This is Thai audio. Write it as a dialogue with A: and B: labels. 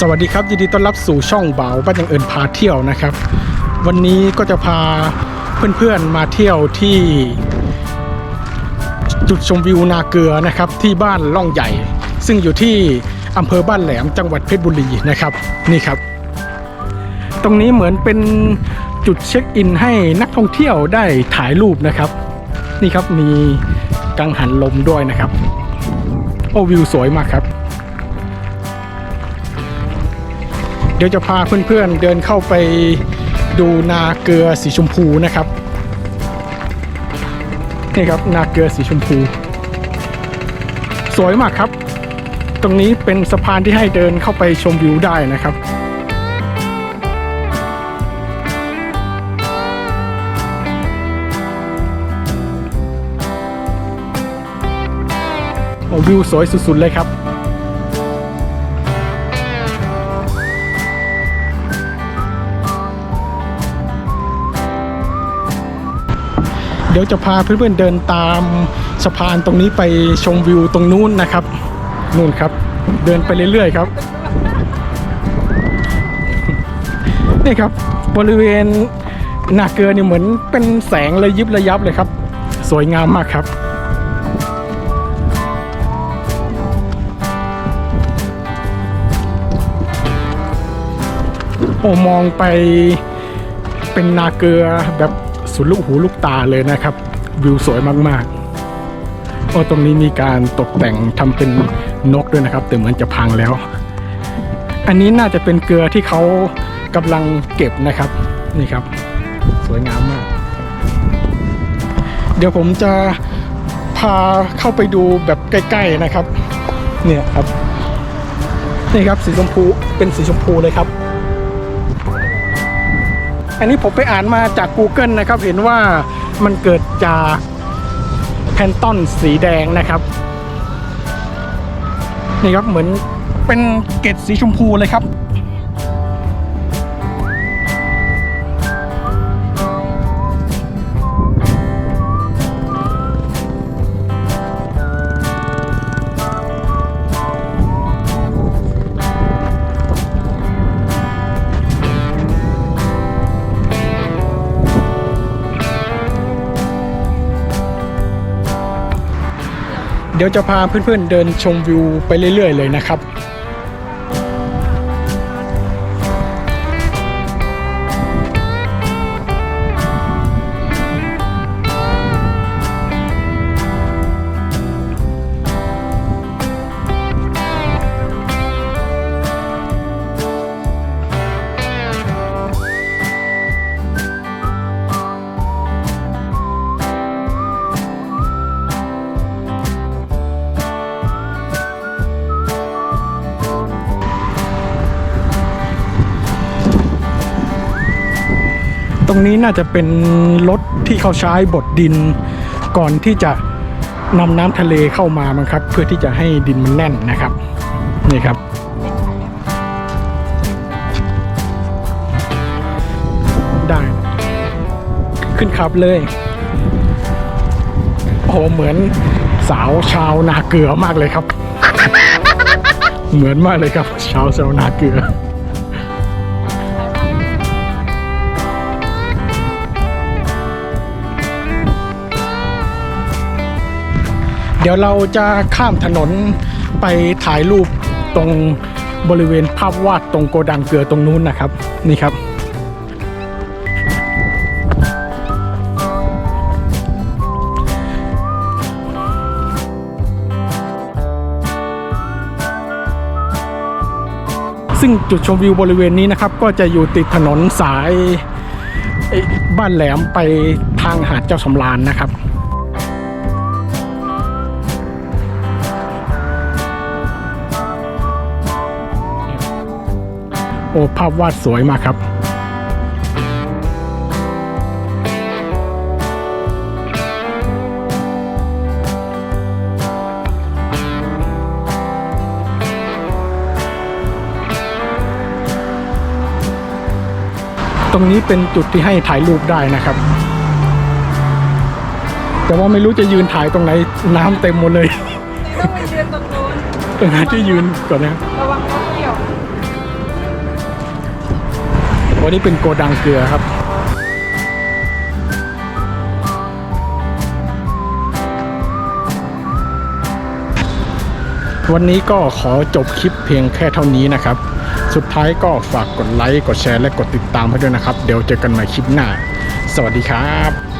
A: สวัสดีครับยินดีต้อนรับสู่ช่องเบาบ้านยังเอิญพาเที่ยวนะครับ วันนี้ก็จะพาเพื่อนๆมาเที่ยวที่ จุดชมวิวนาเกลือนะครับ ที่บ้านล่องใหญ่ ซึ่งอยู่ที่อำเภอบ้านแหลมจังหวัดเพชรบุรีนะครับนี่ครับ ตรงนี้เหมือนเป็นจุดเช็คอินให้นักท่องเที่ยวได้ถ่ายรูปนะครับ นี่ครับมีกังหันลมด้วยนะครับ โอ้วิวสวยมากครับ ดี๋ยวจะพาเพื่อนๆเดินเข้าไปดูนาเกลือสีชมพูนะครับนี่ครับนาเกลือสีชมพู สวยมากครับ ตรงนี้เป็นสะพานที่ให้เดินเข้าไปชมวิวได้นะครับวิวสวยสุดๆเลยครับ เดี๋ยวจะพาเพื่อนๆเดินตามสะพานตรงนี้ไปชมวิวตรงนู้นนะครับนู่นครับ เดินไปเรื่อยๆครับนี่ครับบริเวณนาเกลือนี่เหมือนเป็นแสงระยิบระยับเลยครับ สวยงามมากครับโอ้มองไปเป็นนาเกลือแบบ สุดลูกหูลูกตาเลยนะครับ วิวสวยมากๆโอ้ตรงนี้มีการตกแต่งทำเป็นนกด้วยนะครับ แต่เหมือนจะพังแล้ว อันนี้น่าจะเป็นเกลือที่เขากำลังเก็บนะครับนี่ครับ สวยงามมาก เดี๋ยวผมจะพาเข้าไปดูแบบใกล้ ๆนะครับ เนี่ยครับนี่ครับสีชมพูเป็นสีชมพูเลยครับ อันนี้ผมไปอ่านมาจาก Google นะครับ เห็นว่ามันเกิดจากแพนตอนสีแดงนะครับ นี่ครับเหมือนเป็นเกล็ดสีชมพูเลยครับ เดี๋ยวจะพาเพื่อนๆเดินชมวิวไปเรื่อยๆเลยนะครับ ตรงนี้น่าจะเป็นรถที่เขาใช้บดดิน ก่อนที่จะนำน้ำทะเลเข้ามามั้งครับ เพื่อที่จะให้ดินมันแน่นนะครับ นี่ครับได้ ขึ้นขับเลย โอ้โหเหมือนสาวชาวนาเกลือมากเลยครับ เหมือนมากเลยครับ ชาวชาวนาเกลือ เดี๋ยวเราจะข้ามถนนไปถ่ายรูปตรงบริเวณภาพวาดตรงโกดังเกลือตรงนู้นนะครับ นี่ครับ ซึ่งจุดชมวิวบริเวณนี้นะครับ ก็จะอยู่ติดถนนสายบ้านแหลมไปทางหาดเจ้าสำราญนะครับ โอ้ภาพวาดสวยมากครับตรงนี้เป็นจุดที่ให้ถ่ายรูปได้นะครับ แต่ว่าไม่รู้จะยืนถ่ายตรงไหนน้ำเต็มหมดเลย
B: ต้องไปยืนตรงนู้น
A: ต้องหาที่ยืนก่อนนะครับ
B: ระวัง
A: วันนี้เป็นโกดังเกลือครับ วันนี้ก็ขอจบคลิปเพียงแค่เท่านี้นะครับ สุดท้ายก็ฝากกดไลค์ กดแชร์ และกดติดตามให้ด้วยนะครับ เดี๋ยวเจอกันใหม่คลิปหน้า สวัสดีครับ